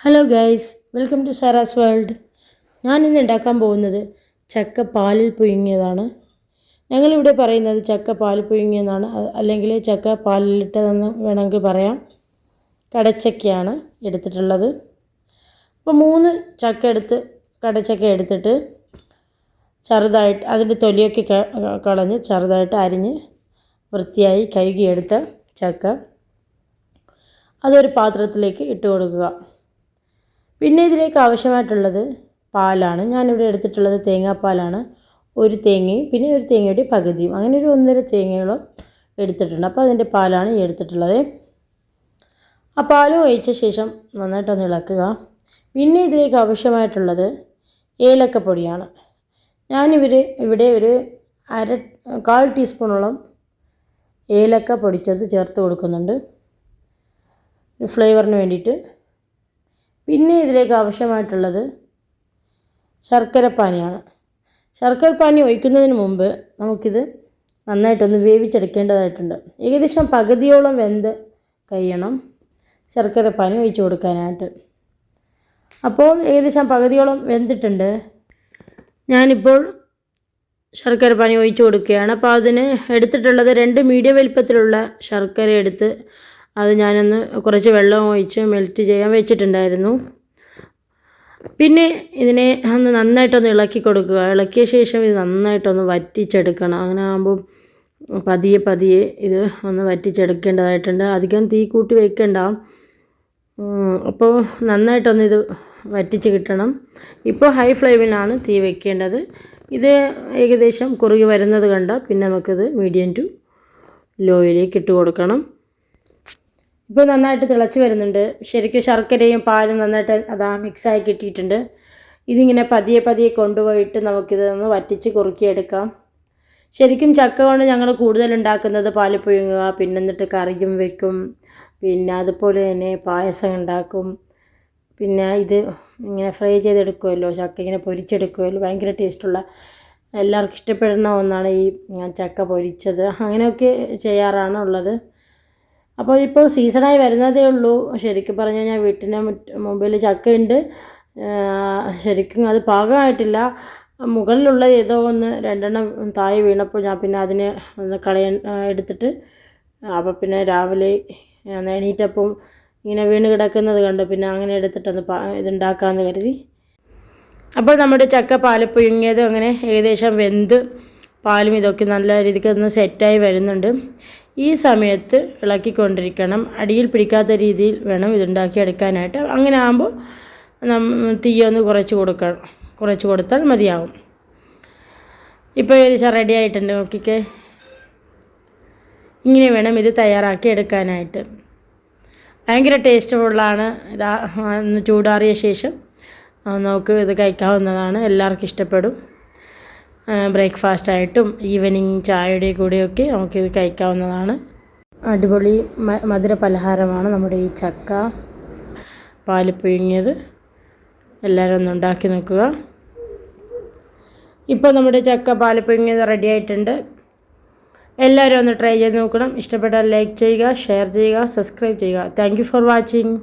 Hello guys welcome to Sara's world ഞാൻ ഇന്ന് ഉണ്ടാക്കാൻ പോകുന്നത് ചക്ക പാലിൽ പുഴുങ്ങിയതാണ്. ഞങ്ങളിവിടെ പറയുന്നത് ചക്ക പാലിൽ പുഴുങ്ങിയതാണ് അല്ലെങ്കിൽ ചക്ക പാലിലിട്ടതെന്ന് വേണമെങ്കിൽ പറയാം. കടച്ചക്കയാണ് എടുത്തിട്ടുള്ളത്. അപ്പോൾ മൂന്ന് ചക്ക എടുത്ത് കടച്ചക്ക എടുത്തിട്ട് ചെറുതായിട്ട് അതിന്റെ തൊലിയൊക്കെ കളഞ്ഞ് ചെറുതായിട്ട് അരിഞ്ഞ് വൃത്തിയായി കഴുകിയെടുത്ത ചക്ക. അതൊരു പാത്രത്തിലേക്ക് ഇട്ട് കൊടുക്കുക. പിന്നെ ഇതിലേക്ക് ആവശ്യമായിട്ടുള്ളത് പാലാണ്. ഞാനിവിടെ എടുത്തിട്ടുള്ളത് തേങ്ങാപ്പാലാണ്. ഒരു തേങ്ങയും പിന്നെ ഒരു തേങ്ങയുടെ പകുതിയും. അങ്ങനെ ഒരു ഒന്നര തേങ്ങയോളം എടുത്തിട്ടുണ്ട്. അപ്പോൾ അതിന്റെ പാലാണ് ഈ എടുത്തിട്ടുള്ളത്. ആ പാലും ഒഴിച്ച ശേഷം നന്നായിട്ടൊന്ന് ഇളക്കുക. പിന്നെ ഇതിലേക്ക് ആവശ്യമായിട്ടുള്ളത് ഏലക്കപ്പൊടിയാണ്. ഞാനിവർ ഇവിടെ ഒരു അര കാൽ ടീസ്പൂണോളം ഏലക്ക പൊടിച്ചത് ചേർത്ത് കൊടുക്കുന്നുണ്ട്. ഫ്ലേവറിന് വേണ്ടിയിട്ട് പിന്നെ ഇതിലേക്ക് ആവശ്യമായിട്ടുള്ളത് ശർക്കരപ്പാനിയാണ് ശർക്കരപ്പാനി ഒഴിക്കുന്നതിന് മുമ്പ് നമുക്കിത് നന്നായിട്ടൊന്ന് വേവിച്ചെടുക്കേണ്ടതായിട്ടുണ്ട്. ഏകദേശം പകുതിയോളം വെന്ത് കഴിയണം ശർക്കരപ്പാനി ഒഴിച്ചു കൊടുക്കാനായിട്ട്. അപ്പോൾ ഏകദേശം പകുതിയോളം വെന്തിട്ടുണ്ട്. ഞാനിപ്പോൾ ശർക്കര പാനി ഒഴിച്ച് കൊടുക്കുകയാണ്. അപ്പോൾ അതിന് എടുത്തിട്ടുള്ളത് രണ്ട് മീഡിയം വലിപ്പത്തിലുള്ള ശർക്കര എടുത്ത് അത് ഞാനൊന്ന് കുറച്ച് വെള്ളം ഒഴിച്ച് മെൽറ്റ് ചെയ്യാൻ വെച്ചിട്ടുണ്ടായിരുന്നു. പിന്നെ ഇതിനെ ഒന്ന് നന്നായിട്ടൊന്ന് ഇളക്കി കൊടുക്കുക. ഇളക്കിയ ശേഷം ഇത് നന്നായിട്ടൊന്ന് വറ്റിച്ചെടുക്കണം. അങ്ങനെ ആകുമ്പോൾ പതിയെ പതിയെ ഇത് ഒന്ന് വറ്റിച്ചെടുക്കേണ്ടതായിട്ടുണ്ട്. അധികം തീ കൂട്ടി വെക്കണ്ട. അപ്പോൾ നന്നായിട്ടൊന്ന് ഇത് വറ്റിച്ച് കിട്ടണം. ഇപ്പോൾ ഹൈ ഫ്ലെയിമിലാണ് തീ വെക്കേണ്ടത്. ഇത് ഏകദേശം കുറുകി വരുന്നത് കണ്ട പിന്നെ നമുക്കിത് മീഡിയം ടു ലോയിലേക്ക് ഇട്ട് കൊടുക്കണം. ഇപ്പോൾ നന്നായിട്ട് തിളച്ച് വരുന്നുണ്ട്. ശരിക്കും ശർക്കരയും പാലും നന്നായിട്ട് അതാ മിക്സായി കിട്ടിയിട്ടുണ്ട്. ഇതിങ്ങനെ പതിയെ പതിയെ കൊണ്ടുപോയിട്ട് നമുക്കിത് ഒന്ന് വറ്റിച്ച് കുറുക്കിയെടുക്കാം. ശരിക്കും ചക്ക കൊണ്ട് ഞങ്ങൾ കൂടുതൽ ഉണ്ടാക്കുന്നത് പാൽ പുഴുങ്ങുക പിന്നെ എന്നിട്ട് കറിയും വെക്കും പിന്നെ അതുപോലെ തന്നെ പായസം ഉണ്ടാക്കും. പിന്നെ ഇത് ഇങ്ങനെ ഫ്രൈ ചെയ്തെടുക്കുമല്ലോ ചക്ക ഇങ്ങനെ പൊരിച്ചെടുക്കുമല്ലോ ഭയങ്കര ടേസ്റ്റുള്ള എല്ലാവർക്കും ഇഷ്ടപ്പെടുന്ന ഒന്നാണ് ഈ ചക്ക പൊരിച്ചത്. അങ്ങനെയൊക്കെ ചെയ്യാറാണ് ഉള്ളത്. അപ്പോൾ ഇപ്പോൾ സീസണായി വരുന്നതേ ഉള്ളൂ. ശരിക്കും പറഞ്ഞു കഴിഞ്ഞാൽ വീട്ടിന് മുറ്റ മുമ്പിൽ ചക്കയുണ്ട്. ശരിക്കും അത് പാകമായിട്ടില്ല. മുകളിലുള്ള ഏതോ ഒന്ന് രണ്ടെണ്ണം താഴെ വീണപ്പോൾ ഞാൻ പിന്നെ അതിനെ ഒന്ന് കളയാൻ എടുത്തിട്ട് അപ്പോൾ പിന്നെ രാവിലെ എണീറ്റപ്പം ഇങ്ങനെ വീണ് കിടക്കുന്നത് കണ്ടു. പിന്നെ അങ്ങനെ എടുത്തിട്ടൊന്ന് ഇതുണ്ടാക്കാമെന്ന് കരുതി. അപ്പോൾ നമ്മുടെ ചക്ക പാൽ പുഴുങ്ങിയതും അങ്ങനെ ഏകദേശം വെന്ത് പാലും ഇതൊക്കെ നല്ല രീതിക്ക് ഒന്ന് സെറ്റായി വരുന്നുണ്ട്. ഈ സമയത്ത് ഇളക്കിക്കൊണ്ടിരിക്കണം. അടിയിൽ പിടിക്കാത്ത രീതിയിൽ വേണം ഇതുണ്ടാക്കി എടുക്കാനായിട്ട്. അങ്ങനെ ആകുമ്പോൾ തീയൊന്ന് കുറച്ച് കൊടുക്കണം കുറച്ച് കൊടുത്താൽ മതിയാവും. ഇപ്പോൾ ഏകദേശം റെഡി ആയിട്ടുണ്ട്. നോക്കിക്കേ. ഇങ്ങനെ വേണം ഇത് തയ്യാറാക്കി എടുക്കാനായിട്ട്. ഭയങ്കര ടേസ്റ്റ്ഫുള്ളാണ് ഇതാ ഒന്ന് ചൂടാറിയ ശേഷം നമുക്ക് ഇത് കഴിക്കാവുന്നതാണ്. എല്ലാവർക്കും ഇഷ്ടപ്പെടും. ബ്രേക്ക്ഫാസ്റ്റ് ആയിട്ടും ഈവനിങ് ചായയുടെ കൂടെയൊക്കെ നമുക്കിത് കഴിക്കാവുന്നതാണ്. അടിപൊളി മധുര പലഹാരമാണ് നമ്മുടെ ഈ ചക്ക. പാൽ പിഴിഞ്ഞത് എല്ലാവരും ഒന്ന് ഉണ്ടാക്കി നോക്കുക. ഇപ്പോൾ നമ്മുടെ ചക്ക പാൽ പിഴിഞ്ഞത് റെഡി ആയിട്ടുണ്ട്. എല്ലാവരും ഒന്ന് ട്രൈ ചെയ്ത് നോക്കണം. ഇഷ്ടപ്പെട്ടാൽ ലൈക്ക് ചെയ്യുക ഷെയർ ചെയ്യുക സബ്സ്ക്രൈബ് ചെയ്യുക. Thank for watching